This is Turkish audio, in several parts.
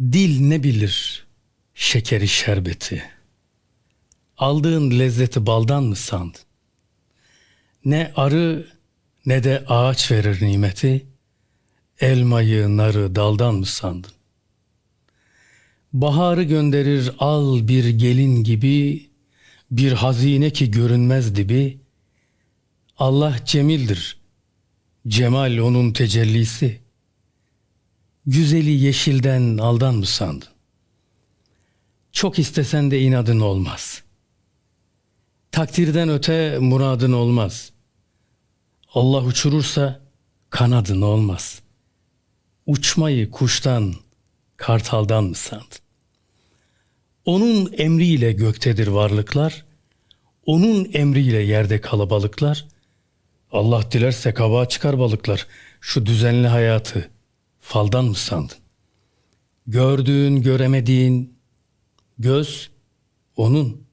Dil ne bilir şekeri şerbeti? Aldığın lezzeti baldan mı sandın? Ne arı ne de ağaç verir nimeti, elmayı narı daldan mı sandın? Baharı gönderir al bir gelin gibi, bir hazine ki görünmez dibi. Allah cemildir, cemal onun tecellisi. Güzeli yeşilden aldan mı sandın? Çok istesen de inadın olmaz. Takdirden öte muradın olmaz. Allah uçurursa kanadın olmaz. Uçmayı kuştan, kartaldan mı sandın? Onun emriyle göktedir varlıklar, onun emriyle yerde kalabalıklar. Allah dilerse kabağa çıkar balıklar. Şu düzenli hayatı faldan mı sandın? Gördüğün, göremediğin göz onun.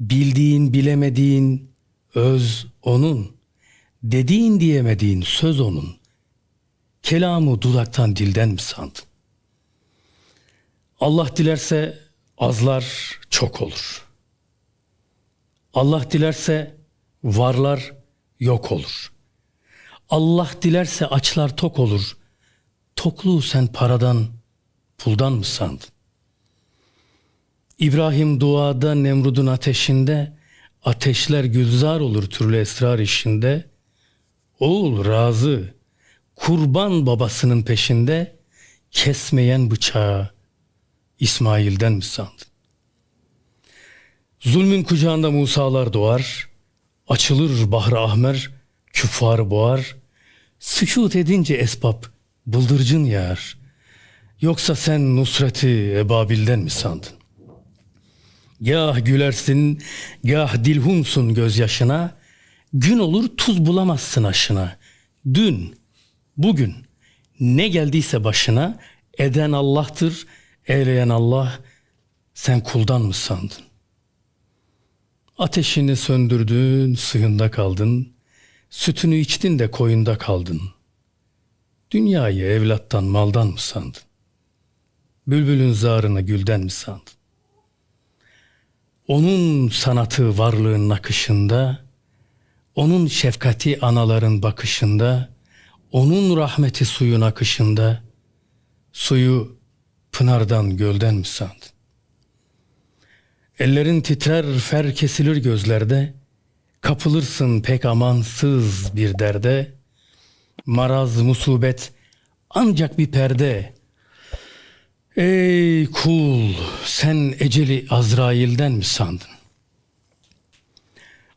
Bildiğin, bilemediğin öz onun. Dediğin diyemediğin söz onun. Kelamı dudaktan dilden mi sandın? Allah dilerse azlar çok olur. Allah dilerse varlar yok olur. Allah dilerse açlar tok olur. Tokluğu sen paradan, puldan mı sandın? İbrahim duada Nemrud'un ateşinde, ateşler gülzar olur türlü esrar işinde. Oğul razı, kurban babasının peşinde, kesmeyen bıçağı İsmail'den mi sandın? Zulmün kucağında Musalar doğar, açılır bahra ahmer, küffarı boğar, sükut edince esbab bıldırcın yağar. Yoksa sen Nusret'i Ebabil'den mi sandın? Gah gülersin, gah dilhunsun gözyaşına, gün olur tuz bulamazsın aşına. Dün, bugün ne geldiyse başına eden Allah'tır, eyleyen Allah, sen kuldan mı sandın? Ateşini söndürdün, suyunda kaldın, sütünü içtin de koyunda kaldın. Dünyayı evlattan, maldan mı sandın? Bülbülün zarını gülden mi sandın? Onun sanatı varlığın akışında, onun şefkati anaların bakışında, onun rahmeti suyun akışında, suyu pınardan gölden mi sandın? Ellerin titrer, fer kesilir gözlerde, kapılırsın pek amansız bir derde, maraz, musibet ancak bir perde. Ey kul, sen eceli Azrail'den mi sandın?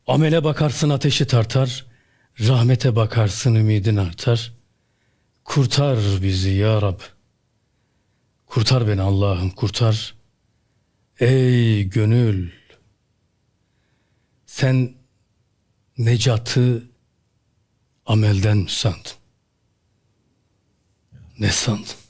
Amele bakarsın ateşi tartar, rahmete bakarsın ümidin artar. Kurtar bizi ya Rab. Kurtar beni Allah'ım kurtar. Ey gönül, sen necatı amelden mi sandın? në sëndë.